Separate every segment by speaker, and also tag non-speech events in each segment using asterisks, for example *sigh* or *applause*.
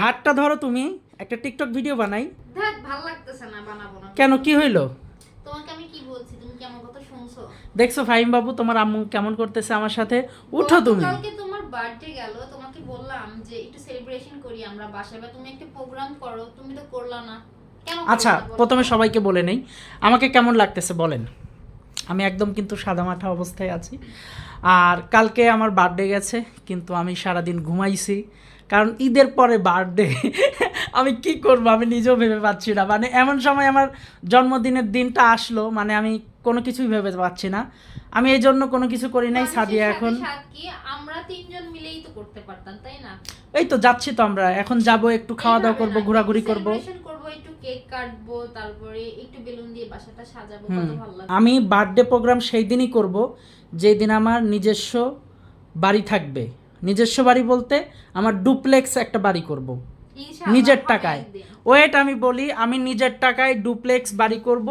Speaker 1: হাতটা ধরো তুমি একটা টিকটক ভিডিও বানাই।
Speaker 2: ভালো লাগতেছে না বানাবো না।
Speaker 1: কেন কি হইল?
Speaker 2: তোমাকে আমি কি বলছি? তুমি কি আমার কথা শুনছো?
Speaker 1: দেখছ ফাহিম বাবু তোমার আম্মু কেমন করতেছে আমার সাথে? উঠো তুমি।
Speaker 2: কালকে তোমার বার্থডে গেল তোমাকে বললাম যে একটু সেলিব্রেশন করি আমরা বাসায় বা তুমি একটা প্রোগ্রাম করো তুমি তো করলা না।
Speaker 1: আচ্ছা প্রথমে সবাইকে বলে নেই। আমাকে কেমন লাগতেছে বলেন। আমি একদম কিন্তু সাদামাঠা অবস্থায় আছি। আর কালকে আমার বার্থডে গেছে কিন্তু আমি সারাদিন ঘুমাইছি। কারণ ঈদের পরে বার্থডে আমি কি করব? আমি নিজেও ভেবে পাচ্ছি না। মানে এমন সময় আমার জন্মদিনের দিনটা আসলো মানে আমি কোনো কিছুই ভেবে পাচ্ছি না। আমি এই জন্য কোনো কিছু করি নাই সাদিয়া এখন।
Speaker 2: আমরা তিনজন মিলেই তো করতে পারতাম তাই না?
Speaker 1: এই তো যাচ্ছি তো আমরা। এখন যাব একটু খাওয়া দাওয়া করব ঘোরাঘুরি করব।
Speaker 2: করব একটু কেক কাটবো তারপরে একটু বেলুন দিয়ে বাসাটা সাজাবো
Speaker 1: হুম।
Speaker 2: কত ভালো লাগবে।
Speaker 1: আমি বার্থডে প্রোগ্রাম সেই দিনই করব যেই দিন আমার নিজস্ব বাড়ি থাকবে। নিজস্ব বাড়ি বলতে আমার ডুপ্লেক্স একটা বাড়ি করব। নিজের টাকায়। ওয়েট আমি বলি আমি নিজের টাকায় ডুপ্লেক্স বাড়ি করব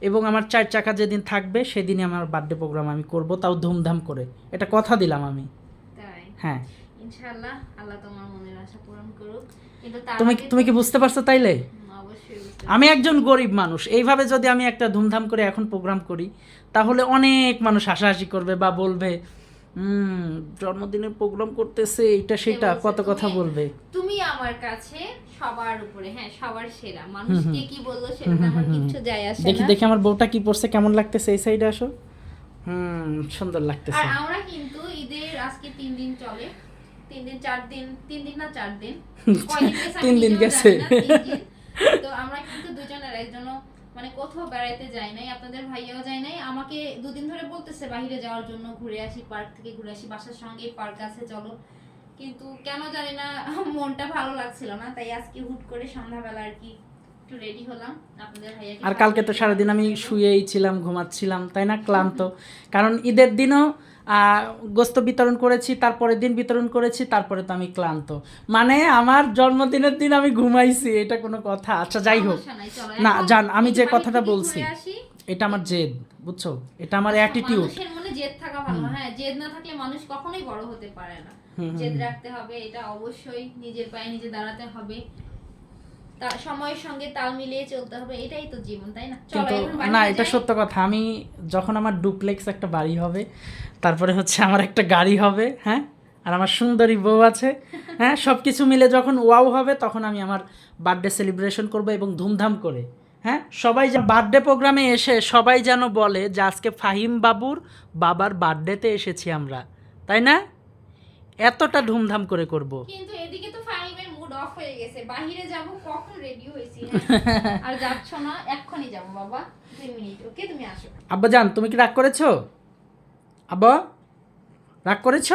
Speaker 1: এবং আমার চার চাকা যেদিন থাকবে সেদিনই আমার বার্থডে প্রোগ্রাম আমি করব তাও ধুমধাম করে। এটা কথা দিলাম আমি। হ্যাঁ।
Speaker 2: ইনশাআল্লাহ আল্লাহ তোমার মনের আশা পূরণ করুক। কিন্তু
Speaker 1: তুমি তুমি কি বুঝতে পারছ তাইলে? আমি একজন গরিব মানুষ এইভাবে যদি আমি একটা ধুমধাম করে এখন প্রোগ্রাম করি তাহলে অনেক মানুষ হাসাহাসি করবে বা বলবে হুম জন্মদিনের প্রোগ্রাম করতেছে এটা সেটা কত কথা বলবে?
Speaker 2: তুমি আমার কাছে সবার উপরে হ্যাঁ সবার সেরা। মানুষ। কে কি বলল সেটা আমার
Speaker 1: হুম।
Speaker 2: যায় আসে
Speaker 1: দেখি
Speaker 2: না।
Speaker 1: দেখি আমার বউটা কি পড়ছে কেমন লাগতেছে এই সাইডে আসো। হুম সুন্দর
Speaker 2: আর
Speaker 1: লাগতেছে
Speaker 2: আমরা কিন্তু ঈদের আজকে তিন দিন চলে। তিন দিন চার দিন তিন দিন না চার দিন। *laughs*
Speaker 1: তিন দিন গেছে।
Speaker 2: জানি না, তিন দিন। তো আমরা কিন্তু দুজনের একজনও মানে কোথাও বেড়াইতে যাই নাই আপনাদের ভাইয়াও যায় নাই আমাকে দুদিন ধরে বলতেছে বাহিরে যাওয়ার জন্য ঘুরে আসি পার্ক থেকে ঘুরে আসি বাসার সঙ্গে পার্ক আছে চলো। কিন্তু কেন জানি না *laughs* মনটা ভালো লাগছিল না তাই আজকে হুট করে সন্ধ্যাবেলা আর কি একটু রেডি হলাম আপনাদের ভাইয়া
Speaker 1: আর কালকে তো সারাদিন আমি শুয়েই ছিলাম ঘুমাচ্ছিলাম তাই না ক্লান্ত। কারণ ঈদের দিনও গোস্ত বিতরণ করেছি তারপরের দিন বিতরণ করেছি তারপরে তো আমি ক্লান্ত। মানে আমার জন্মদিনের দিন আমি ঘুমাইছি এটা কোনো কথা। আচ্ছা যাই হোক। না, জান, আমি যে কথাটা বলছি, এটা আমার জেদ বুঝছ? এটা আমার অ্যাটিটিউড
Speaker 2: মনে জেদ থাকা ভালো হ্যাঁ জেদ না থাকলে মানুষ কখনোই বড় হতে পারে না। জেদ রাখতে হবে এটা অবশ্যই নিজের পায়ে নিজে দাঁড়াতে হবে। সময়ের সঙ্গে তাল মিলিয়ে চলতে হবে এটাই তো জীবন তাই না?
Speaker 1: কিন্তু না এটা সত্য কথা আমি যখন আমার ডুপ্লেক্স একটা বাড়ি হবে তারপরে হচ্ছে আমার একটা গাড়ি হবে হ্যাঁ? আর আমার সুন্দরী বউ আছে হ্যাঁ? সব কিছু মিলে যখন ওয়াও হবে তখন আমি আমার বার্থডে সেলিব্রেশন করব এবং ধুমধাম করে হ্যাঁ? সবাই যে বার্থডে প্রোগ্রামে এসে সবাই যেন বলে যে আজকে ফাহিম বাবুর বাবার বার্থডেতে এসেছি আমরা তাই না? এতটা ধুমধাম করে করব।
Speaker 2: কিন্তু এদিকে তো ফাইমের মুড অফ হয়ে গেছে। বাইরে যাব কখন রেডি হয়েছি হ্যাঁ? *laughs* আর যাচ্ছ না এক্ষুনি যাব বাবা। দুই মিনিট ওকে তুমি আসো।
Speaker 1: আব্বা জান তুমি কি রাগ করেছ? আব্বা রাগ করেছ?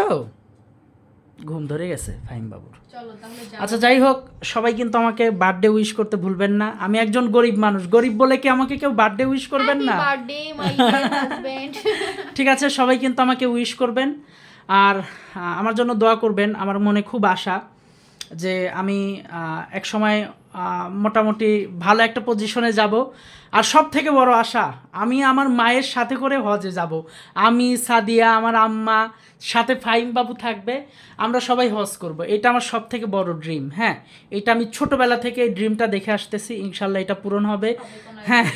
Speaker 1: ঘুম ধরে গেছে ফাহিম বাবুর।
Speaker 2: চলো তাহলে
Speaker 1: আচ্ছা যাই হোক সবাই কিন্তু আমাকে বার্থডে উইশ করতে ভুলবেন না। আমি একজন গরিব মানুষ। গরিব বলে কি আমাকে কেউ বার্থডে উইশ করবেন না?
Speaker 2: বার্থডে মাই হাজবেন্ড
Speaker 1: ঠিক আছে সবাই কিন্তু আমাকে উইশ করবেন। আর আমার জন্য দোয়া করবেন আমার মনে খুব আশা যে আমি এক সময় মোটামুটি ভালো একটা পজিশনে যাব। আর সব থেকে বড় আশা, আমি আমার মায়ের সাথে করে হজে যাব। আমি, সাদিয়া, আমার আম্মা, সাথে ফাইম বাবু থাকবে, আমরা সবাই হজ করব। এটা আমার সব থেকে বড় ড্রিম হ্যাঁ। এটা আমি ছোটোবেলা থেকে এই ড্রিমটা দেখে আসতেছি, ইনশাল্লাহ এটা পূরণ হবে। হ্যাঁ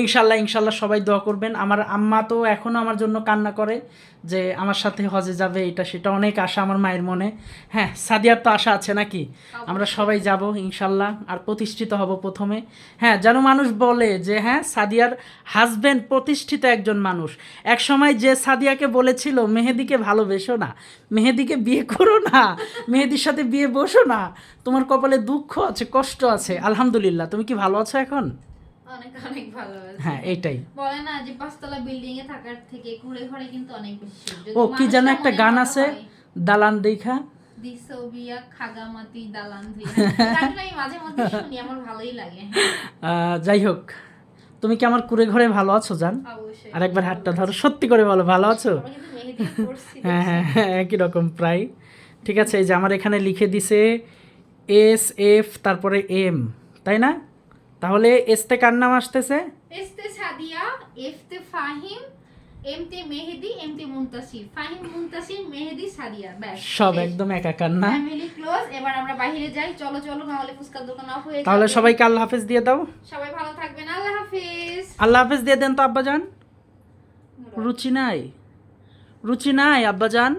Speaker 1: ইনশাল্লাহ ইনশাল্লাহ সবাই দোয়া করবেন। আমার আম্মা তো এখনও আমার জন্য কান্না করে যে আমার সাথে হজে যাবে, এটা সেটা অনেক আশা আমার মায়ের মনে। হ্যাঁ সাদিয়ার তো আশা আছে নাকি? আমরা সবাই যাব, ইনশাল্লাহ। আর প্রতিষ্ঠিত হব প্রথমে। হ্যাঁ যেন মানুষ বলে যে হ্যাঁ সাদিয়ার হাজবেন্ড প্রতিষ্ঠিত একজন মানুষ। এক সময় যে সাদিয়াকে বলেছিল মেহেদিকে ভালোবেসো না মেহেদিকে বিয়ে করো না মেহেদির সাথে বিয়ে বসো না তোমার কপালে দুঃখ আছে কষ্ট আছে আলহামদুলিল্লাহ তুমি কি ভালো আছো এখন?
Speaker 2: অনেক অনেক ভালো
Speaker 1: হ্যাঁ এইটাই।
Speaker 2: বলে না যে পাঁচতলা বিল্ডিং এ থাকার থেকে ঘুরে ঘরে কিন্তু অনেক বেশি।
Speaker 1: ও কি যেন একটা গান আছে? দালান দেখা।
Speaker 2: দিসোবিয়া খাগামাতি দালান *laughs* গানটা আমি মাঝে মধ্যে শুনি আমার ভালোই লাগে।
Speaker 1: যাই হোক তুমি কি আমার কুড়ে ঘরে ভালো আছো জান? আর একবার হাতটা ধরো সত্যি করে বলো ভালো আছো? *laughs* হ্যাঁ হ্যাঁ হ্যাঁ একই রকম প্রায়। ঠিক আছে এই যে আমার এখানে লিখে দিছে এস এফ তারপরে এম তাই না? তাহলে এসতে কার নাম আসতেছে?
Speaker 2: এসতে সাদিয়া এফতে ফাহিম এমটি মেহেদি এমটি মুনতাসির। ফাহিম মুনতাসির মেহেদি সাদিয়া ব্যাস।
Speaker 1: সব একদম একাকার না?
Speaker 2: ফ্যামিলি ক্লোজ এবার আমরা বাইরে যাই। চলো চলো নাহলে ফুচকার দোকান অফ হয়ে
Speaker 1: তাহলে সবাইকে আল্লাহ হাফেজ দিয়ে দাও।
Speaker 2: সবাই ভালো থাকবেন। আল্লাহ হাফিজ।
Speaker 1: আল্লাহ হাফেজ দিয়ে দেন তো আব্বাজান? রুচি নাই? রুচি নাই আব্বাজান?